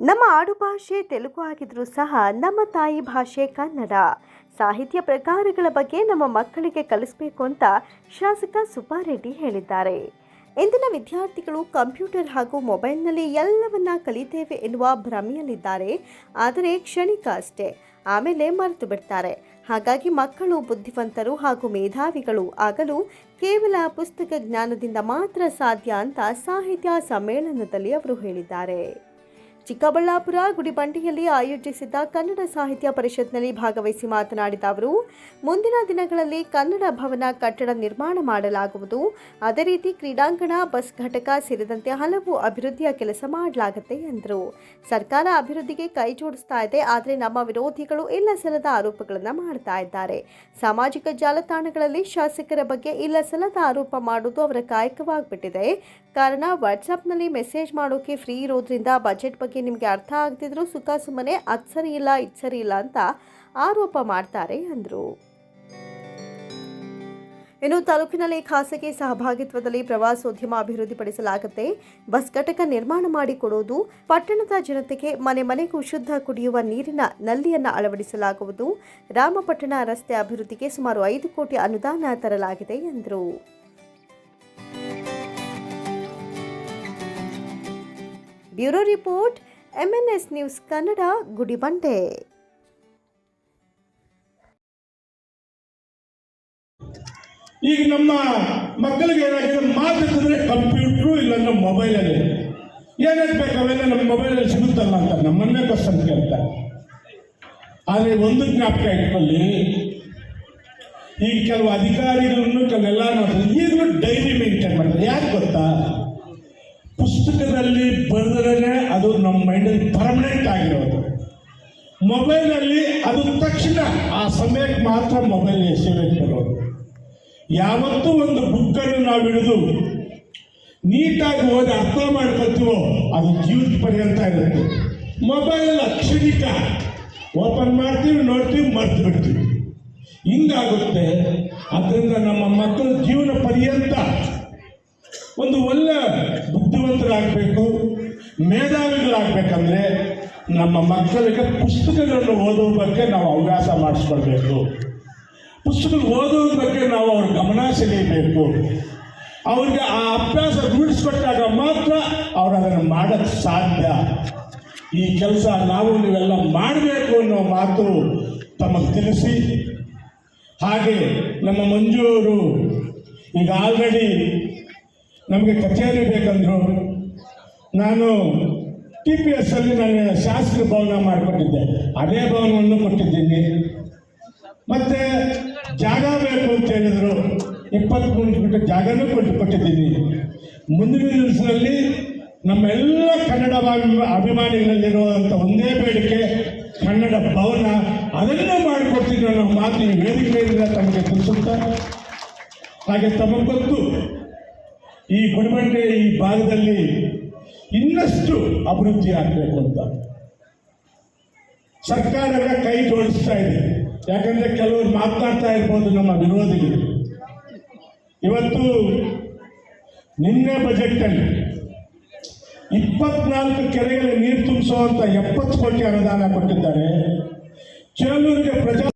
ನಮ್ಮ ಆಡುಭಾಷೆ ತೆಲುಗು ಆಗಿದ್ರೂ ಸಹ ನಮ್ಮ ತಾಯಿ ಭಾಷೆ ಕನ್ನಡ. ಸಾಹಿತ್ಯ ಪ್ರಕಾರಗಳ ಬಗ್ಗೆ ನಮ್ಮ ಮಕ್ಕಳಿಗೆ ಕಲಿಸಬೇಕು ಅಂತ ಶಾಸಕ ಸುಬ್ಬಾರೆಡ್ಡಿ ಹೇಳಿದ್ದಾರೆ. ಇಂದಿನ ವಿದ್ಯಾರ್ಥಿಗಳು ಕಂಪ್ಯೂಟರ್ ಹಾಗೂ ಮೊಬೈಲ್ನಲ್ಲಿ ಎಲ್ಲವನ್ನ ಕಲಿತೇವೆ ಎನ್ನುವ ಭ್ರಮೆಯಲ್ಲಿದ್ದಾರೆ. ಆದರೆ ಕ್ಷಣಿಕ ಅಷ್ಟೇ. ಆಮೇಲೆ ಮರೆತು ಬಿಡ್ತಾರೆ. ಹಾಗಾಗಿ ಮಕ್ಕಳು ಬುದ್ಧಿವಂತರು ಹಾಗೂ ಮೇಧಾವಿಗಳು ಆಗಲು ಕೇವಲ ಪುಸ್ತಕ ಜ್ಞಾನದಿಂದ ಮಾತ್ರ ಸಾಧ್ಯ ಅಂತ ಸಾಹಿತ್ಯ ಸಮ್ಮೇಳನದಲ್ಲಿ ಅವರು ಹೇಳಿದ್ದಾರೆ. ಚಿಕ್ಕಬಳ್ಳಾಪುರ, ಗುಡಿಬಂಡಿಯಲ್ಲಿ ಆಯೋಜಿಸಿದ್ದ ಕನ್ನಡ ಸಾಹಿತ್ಯ ಪರಿಷತ್ನಲ್ಲಿ ಭಾಗವಹಿಸಿ ಮಾತನಾಡಿದ ಅವರು, ಮುಂದಿನ ದಿನಗಳಲ್ಲಿ ಕನ್ನಡ ಭವನ ಕಟ್ಟಡ ನಿರ್ಮಾಣ ಮಾಡಲಾಗುವುದು. ಅದೇ ರೀತಿ ಕ್ರೀಡಾಂಗಣ, ಬಸ್ ಘಟಕ ಸೇರಿದಂತೆ ಹಲವು ಅಭಿವೃದ್ಧಿಯ ಕೆಲಸ ಮಾಡಲಾಗುತ್ತೆ ಎಂದರು. ಸರ್ಕಾರ ಅಭಿವೃದ್ಧಿಗೆ ಕೈ ಜೋಡಿಸ್ತಾ ಇದೆ, ಆದರೆ ನಮ್ಮ ವಿರೋಧಿಗಳು ಇಲ್ಲ ಸಲದ ಆರೋಪಗಳನ್ನು ಮಾಡ್ತಾ ಇದ್ದಾರೆ. ಸಾಮಾಜಿಕ ಜಾಲತಾಣಗಳಲ್ಲಿ ಶಾಸಕರ ಬಗ್ಗೆ ಇಲ್ಲ ಸಲದ ಆರೋಪ ಮಾಡೋದು ಅವರ ಕಾಯಕವಾಗಿಬಿಟ್ಟಿದೆ. ಕಾರಣ ವಾಟ್ಸಪ್ನಲ್ಲಿ ಮೆಸೇಜ್ ಮಾಡೋಕೆ ಫ್ರೀ ಇರೋದ್ರಿಂದ ಬಜೆಟ್ ನಿಮಗೆ ಅರ್ಥ ಆಗ್ತಿದ್ರು ಸುಖ ಸುಮ್ಮನೆ ಅದು ಸರಿ ಇಲ್ಲ, ಇದು ಸರಿ ಇಲ್ಲ ಅಂತ ಆರೋಪ ಮಾಡ್ತಾರೆ ಅಂದರು. ಇನ್ನು ತಾಲೂಕಿನಲ್ಲಿ ಖಾಸಗಿ ಸಹಭಾಗಿತ್ವದಲ್ಲಿ ಪ್ರವಾಸೋದ್ಯಮ ಅಭಿವೃದ್ಧಿಪಡಿಸಲಾಗುತ್ತೆ. ಬಸ್ ಘಟಕ ನಿರ್ಮಾಣ ಮಾಡಿಕೊಡುವುದು ಪಟ್ಟಣದ ಜನತೆಗೆ ಮನೆ ಮನೆಗೂ ಶುದ್ಧ ಕುಡಿಯುವ ನೀರಿನ ನಲ್ಲಿಯನ್ನು ಅಳವಡಿಸಲಾಗುವುದು. ರಾಮಪಟ್ಟಣ ರಸ್ತೆ ಅಭಿವೃದ್ಧಿಗೆ ಸುಮಾರು ಐದು ಕೋಟಿ ಅನುದಾನ ತರಲಾಗಿದೆ ಎಂದರು bureau report MNS news Kannada, Gudibande. ಈಗ ನಮ್ಮ ಮಕ್ಕಳಿಗೆ ಏನಾಗಿದೆ? ಮಾತಾಡಿದ್ರೆ ಕಂಪ್ಯೂಟ್ರು ಇಲ್ಲಾಂದ್ರೆ ಮೊಬೈಲಲ್ಲಿ ಏನಾಗ ಬೇಕು ಅವೆಲ್ಲ ನಮ್ಮ ಮೊಬೈಲಲ್ಲಿ ಸಿಗುತ್ತಲ್ಲ ಅಂತ ನಮ್ಮನ್ನೇ ಕ್ವಶನ್ ಕೇಳ್ತಾರೆ ಆದರೆ ಒಂದು ಜ್ಞಾಪಕ ಇಟ್ಕೊಳ್ಳಿ. ಈಗ ಕೆಲವು ಅಧಿಕಾರಿಗಳನ್ನು ಕೆಲವೆಲ್ಲ ನಾವು ಈಗಲೂ ಡೈರಿ ಮೇಂಟೈನ್ ಮಾಡ್ತಾರೆ. ಯಾಕೆ ಗೊತ್ತಾ? ಪುಸ್ತಕದಲ್ಲಿ ನಮ್ಮ ಮೈಂಡಲ್ಲಿ ಪರ್ಮನೆಂಟ್ ಆಗಿರೋದು. ಮೊಬೈಲಲ್ಲಿ ಅದು ತಕ್ಷಣ ಆ ಸಮಯಕ್ಕೆ ಮಾತ್ರ ಮೊಬೈಲ್ ಸೇವೆಗೆ ಬರೋದು. ಯಾವತ್ತೂ ಒಂದು ಬುಕ್ಕನ್ನು ನಾವು ಹಿಡಿದು ನೀಟಾಗಿ ಓದಿ ಅರ್ಥ ಮಾಡ್ಕೊತೀವೋ ಅದು ಜೀವಿತ ಪರ್ಯಂತ ಇರುತ್ತೆ. ಮೊಬೈಲ್ ಅಕ್ಷಣಿಕ ಓಪನ್ ಮಾಡ್ತೀವಿ, ನೋಡ್ತೀವಿ, ಮರ್ತು ಬಿಡ್ತೀವಿ. ಹಿಂಗಾಗುತ್ತೆ. ಅದರಿಂದ ನಮ್ಮ ಮಕ್ಕಳ ಜೀವನ ಪರ್ಯಂತ ಒಂದು ಒಳ್ಳೆ ಬುದ್ಧಿವಂತರಾಗಬೇಕು. ಮೇಧಾವಿಗಳಾಗಬೇಕಂದ್ರೆ ನಮ್ಮ ಮಕ್ಕಳಿಗೆ ಪುಸ್ತಕಗಳನ್ನು ಓದುವ ಬಗ್ಗೆ ನಾವು ಹವ್ಯಾಸ ಮಾಡಿಸ್ಕೊಳ್ಬೇಕು ಪುಸ್ತಕ ಓದೋದ್ರ ಬಗ್ಗೆ ನಾವು ಅವ್ರ ಗಮನ ಸೆಳೆಯಬೇಕು. ಅವ್ರಿಗೆ ಆ ಅಭ್ಯಾಸ ರೂಢಿಸ್ಕೊಟ್ಟಾಗ ಮಾತ್ರ ಅವ್ರು ಅದನ್ನು ಮಾಡೋಕ್ಕೆ ಸಾಧ್ಯ. ಈ ಕೆಲಸ ನಾವು ನೀವೆಲ್ಲ ಮಾಡಬೇಕು ಅನ್ನೋ ಮಾತು ತಮಗೆ ತಿಳಿಸಿ. ಹಾಗೆ ನಮ್ಮ ಮಂಜೂರು ಈಗ ಆಲ್ರೆಡಿ ನಮಗೆ ಕಚೇರಿ ಬೇಕಂದ್ರು ನಾನು ಟಿ ಪಿ ಎಸ್ ಅಲ್ಲಿ ನಾನು ಶಾಸಕರ ಭವನ ಮಾಡಿಕೊಟ್ಟಿದ್ದೆ. ಅದೇ ಭವನವನ್ನು ಕೊಟ್ಟಿದ್ದೀನಿ. ಮತ್ತೆ ಜಾಗ ಬೇಕು ಅಂತ ಹೇಳಿದ್ರು. ಇಪ್ಪತ್ತ್ಮೂರು ಫೀಟ್ ಜಾಗನೂ ಕೊಟ್ಟು ಕೊಟ್ಟಿದ್ದೀನಿ. ಮುಂದಿನ ದಿವಸದಲ್ಲಿ ನಮ್ಮೆಲ್ಲ ಕನ್ನಡ ಅಭಿ- ಅಭಿಮಾನಿಗಳಲ್ಲಿರುವಂಥ ಒಂದೇ ಬೇಡಿಕೆ, ಕನ್ನಡ ಭವನ. ಅದನ್ನು ಮಾಡಿಕೊಡ್ತೀನಿ ಅನ್ನೋ ಮಾತು ಈ ವೇದಿಕೆಯಿಂದ ತಮಗೆ ತಿಳಿಸುತ್ತಾ, ಹಾಗೆ ತಮಗೆ ಗೊತ್ತು. ಈ ಗುಡಿಬಂಡೆ ಈ ಭಾಗದಲ್ಲಿ ಇನ್ನಷ್ಟು ಅಭಿವೃದ್ಧಿ ಆಗಬೇಕು ಅಂತ. ಸರ್ಕಾರಗಳ ಕೈ ಜೋಡಿಸ್ತಾ ಇದೆ. ಯಾಕಂದ್ರೆ ಕೆಲವರು ಮಾತನಾಡ್ತಾ ಇರ್ಬೋದು ನಮ್ಮ ವಿರೋಧಿಗಳು. ಇವತ್ತು ನಿನ್ನೆ ಬಜೆಟ್ನಲ್ಲಿ ಇಪ್ಪತ್ನಾಲ್ಕು ಕೆರೆಗಳ ನೀರು ತುಂಬಿಸುವಂತ ಎಪ್ಪತ್ತು ಕೋಟಿ ಅನುದಾನ ಕೊಟ್ಟಿದ್ದಾರೆ. ಚೇಳೂರಿಗೆ ಪ್ರಜಾ